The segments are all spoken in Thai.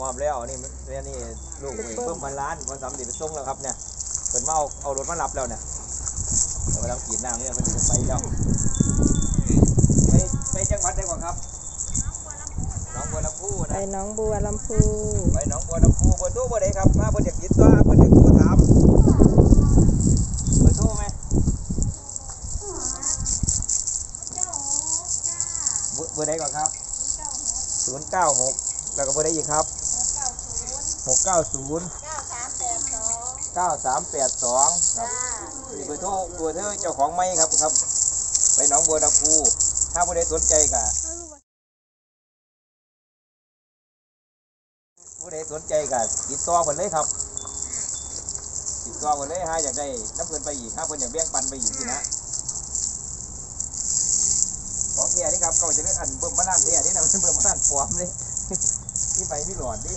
มอบแล้วนี่มันเนี่ยนี่ลูกเว้ยเพิ่มพันล้านพันสามสิบเป็นส่งแล้วครับเนี่ยเพิ่นมาเอาเอารถมารับแล้วเนี่ยเดี๋ยวกำลังกรีดน้ำเนี่ยเพิ่นจะไปแล้วไปไปจังหวัดได้ก่อนครับหน้องบัวลำพูไปนะหน้องบัวลำพูไปหน้องบัวลำพูเบอร์โทรเบอร์ใดครับมาเบอร์เด็กติดต่อเบอร์เด็กโทรถามเบอร์โทรไหมเบอร์เบอร์ใดก่อนครับศูนย์เก้าหกแล้วก็เบอร์ใดอีกครับ หกเก้าศูนย์เก้าสามแปดสองครับนี่เบอร์โทรเบอร์โทรเจ้าของไม้ครับครับ ไปหนองบัวลำพูถ้าผู้ใดสนใจก็ผู้ใดสนใจก็ติดต่อเพิ่นเลยครับ ติดต่อเพิ่นเลยหาอยากได้น้ำเพิ่นไปอีกหาเพิ่นอยากแบ่งปันไปอีกสินะของแท้นี่ครับเขาจะเรียกอันเบิ่มมาล้านแท้นี่นะมันเบิ่มมาล้านปลอมเลยนี่ไปนี่หลอดดิน้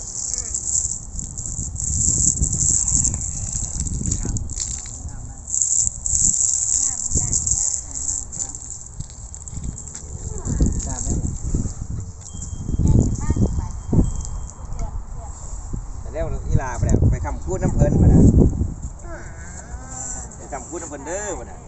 แต่แล้วอีลาไปแล้วไปคำพูดน้ำเพลินมานะไปคำพูดน้ำเพลินเด้อมานะ